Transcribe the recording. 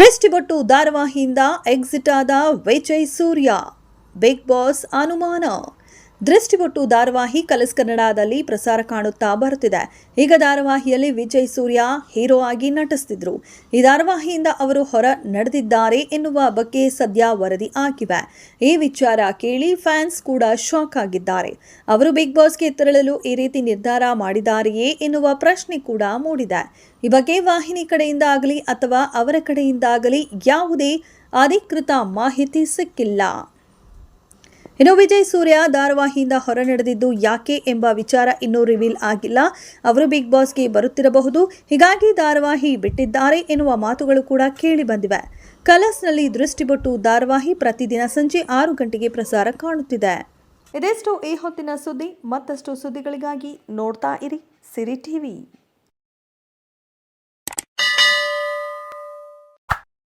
Drishtibottu ಧಾರಾವಾಹಿಯಿಂದ exit ಆದ ವಿಜಯ್ ಸೂರ್ಯ. Big boss ಅನುಮಾನ. ದೃಷ್ಟಿಬೊಟ್ಟು ಧಾರಾವಾಹಿ ಕಲಸ್ ಕನ್ನಡದಲ್ಲಿ ಪ್ರಸಾರ ಕಾಣುತ್ತಾ ಬರುತ್ತಿದೆ. ಈಗ ಧಾರಾವಾಹಿಯಲ್ಲಿ ವಿಜಯ್ ಸೂರ್ಯ ಹೀರೋ ಆಗಿ ನಟಿಸ್ತಿದ್ರು. ಈ ಧಾರಾವಾಹಿಯಿಂದ ಅವರು ಹೊರ ನಡೆದಿದ್ದಾರೆ ಎನ್ನುವ ಬಗ್ಗೆ ಸದ್ಯ ವರದಿ ಆಗಿವೆ ಈ ವಿಚಾರ ಕೇಳಿ ಫ್ಯಾನ್ಸ್ ಕೂಡ ಶಾಕ್ ಆಗಿದ್ದಾರೆ. ಅವರು ಬಿಗ್ ಬಾಸ್ಗೆ ತೆರಳಲು ಈ ರೀತಿ ನಿರ್ಧಾರ ಮಾಡಿದಾರೆಯೇ ಎನ್ನುವ ಪ್ರಶ್ನೆ ಕೂಡ ಮೂಡಿದೆ. ಈ ಬಗ್ಗೆ ವಾಹಿನಿ ಕಡೆಯಿಂದ ಆಗಲಿ ಅಥವಾ ಅವರ ಕಡೆಯಿಂದಾಗಲಿ ಯಾವುದೇ ಅಧಿಕೃತ ಮಾಹಿತಿ ಸಿಕ್ಕಿಲ್ಲ. ಇನ್ನು ವಿಜಯ್ ಸೂರ್ಯ ಧಾರಾವಾಹಿಯಿಂದ ಹೊರ ನಡೆದಿದ್ದು ಯಾಕೆ ಎಂಬ ವಿಚಾರ ಇನ್ನೂ ರಿವೀಲ್ ಆಗಿಲ್ಲ. ಅವರು ಬಿಗ್ ಬಾಸ್ಗೆ ಬರುತ್ತಿರಬಹುದು. ಹೀಗಾಗಿ ಧಾರಾವಾಹಿ ಬಿಟ್ಟಿದ್ದಾರೆ ಎನ್ನುವ ಮಾತುಗಳು ಕೂಡ ಕೇಳಿ ಬಂದಿವೆ. ಕಲರ್ಸ್ನಲ್ಲಿ ದೃಷ್ಟಿಪಟ್ಟು ಧಾರಾವಾಹಿ ಪ್ರತಿದಿನ ಸಂಜೆ ಆರು ಗಂಟೆಗೆ ಪ್ರಸಾರ ಕಾಣುತ್ತಿದೆ. ಇದೆಷ್ಟು ಈ ಹೊತ್ತಿನ ಸುದ್ದಿ. ಮತ್ತಷ್ಟು ಸುದ್ದಿಗಳಿಗಾಗಿ ನೋಡ್ತಾ ಇರಿ ಸಿರಿ ಟಿವಿ.